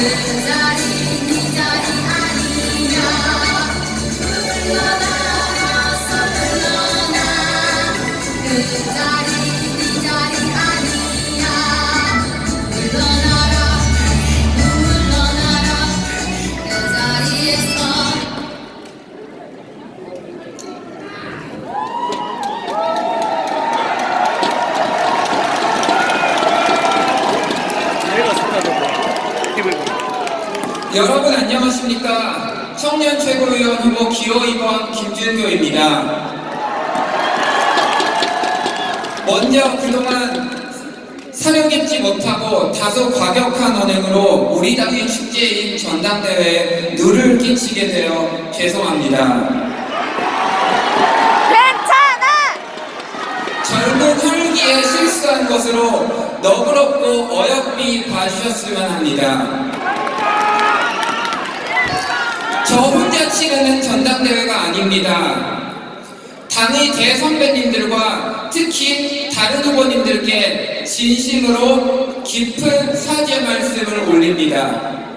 그 자리 여러분 안녕하십니까? 청년 최고위원 후보 기호 2번 김준교입니다. 먼저 그동안 사려 깊지 못하고 다소 과격한 언행으로 우리 당의 축제인 전당대회에 누를 끼치게 되어 죄송합니다. 혈기에 실수한 것으로 너그럽고 어여삐 봐주셨으면 합니다. 저 혼자 치르는 전당대회가 아닙니다. 당의 대선배님들과 특히 다른 후보님들께 진심으로 깊은 사죄 말씀을 올립니다.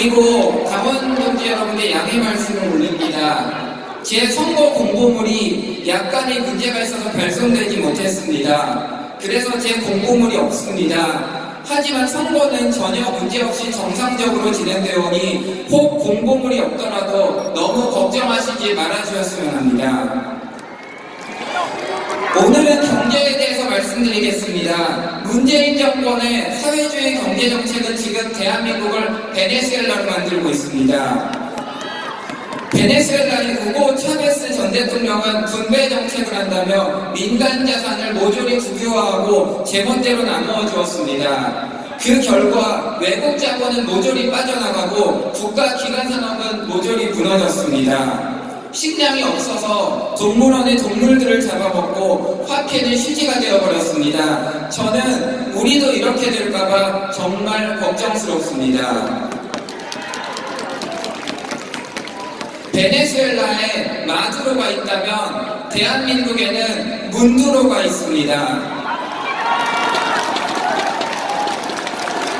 그리고 강원 동지 여러분의 양해 말씀을 올립니다. 제 선거 공보물이 약간의 문제가 있어서 발송되지 못했습니다. 그래서 제 공보물이 없습니다. 하지만 선거는 전혀 문제없이 정상적으로 진행되어 오니 혹 공보물이 없더라도 너무 걱정하시지 말아주셨으면 합니다. 오늘은 경제에 대해서 말씀드리겠습니다. 문재인 정권의 사회주의 경제 정책은 지금 대한민국을 베네수엘라로 만들고 있습니다. 베네수엘라의 후고 차베스 전 대통령은 분배 정책을 한다며 민간 자산을 모조리 국유화하고 제멋대로 나누어 주었습니다. 그 결과 외국 자본은 모조리 빠져나가고 국가 기관 산업은 모조리 무너졌습니다. 식량이 없어서 동물원의 동물들을 잡아먹고 화폐는 휴지가 되어버렸습니다. 저는 우리도 이렇게 될까봐 정말 걱정스럽습니다. 베네수엘라에 마두로가 있다면 대한민국에는 문두로가 있습니다.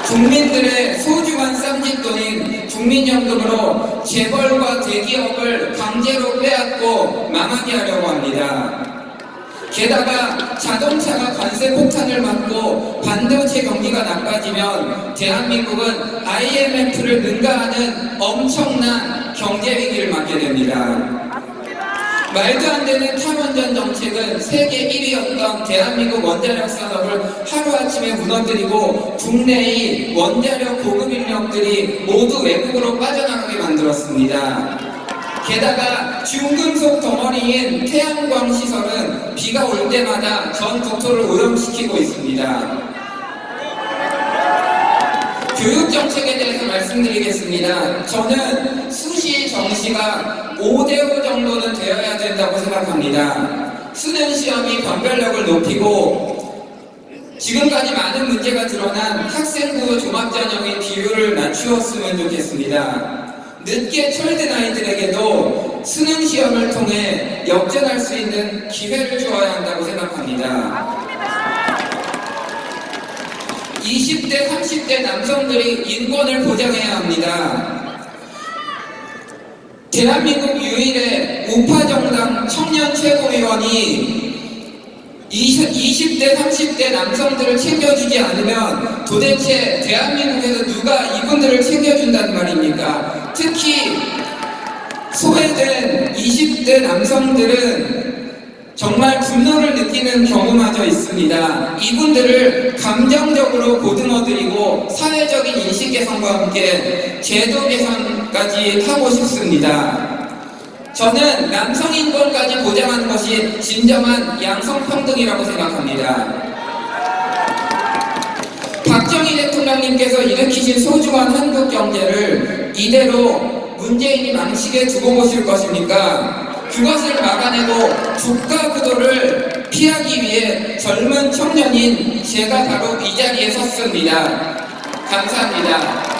국민들의 소중한 쌈짓돈인 국민연금으로 재벌과 대기업을 강제로 빼앗고 망하게 하려고 합니다. 게다가 자동차가 관세 폭탄을 맞고 반도체 경기가 나빠지면 대한민국은 IMF를 능가하는 엄청난 경제 위기를 맞게 됩니다. 말도 안 되는 탈원전 정책은 세계 1위였던 대한민국 원자력 산업을 하루아침에 무너뜨리고 국내의 원자력 공급 인력들이 모두 외국으로 빠져나가게 만들었습니다. 게다가 중금속 덩어리인 태양광 시설은 비가 올 때마다 전 국토를 오염시키고 있습니다. 교육 정책에 대해서 말씀드리겠습니다. 저는 수시 정시가 5대5 정도는 되어야 된다고 생각합니다. 수능 시험이 변별력을 높이고 지금까지 많은 문제가 드러난 학생부 종합전형의 비율을 낮추었으면 좋겠습니다. 늦게 철든 아이들에게도 수능 시험을 통해 역전할 수 있는 기회를 주어야 한다고 생각합니다. 20대, 30대 남성들이 인권을 보장해야 합니다. 대한민국 유일의 우파 정당 청년 최고위원이 20, 대 30대 남성들을 챙겨주지 않으면 도대체 대한민국에서 누가 이분들을 챙겨준다는 말입니까? 특히 소외된 20대 남성들은 정말 분노를 느끼는 경우마저 있습니다. 이분들을 감정적으로 보듬어드리고 사회적인 인식 개선과 함께 제도 개선까지 하고 싶습니다. 저는 남성 인권까지 보장하는 것이 진정한 양성평등이라고 생각합니다. 박정희 대통령님께서 일으키신 소중한 한국 경제를 이대로 문재인이 망치게 두고 보실 것입니까? 그것을 막아내고 국가 구도를 피하기 위해 젊은 청년인 제가 바로 이 자리에 섰습니다. 감사합니다.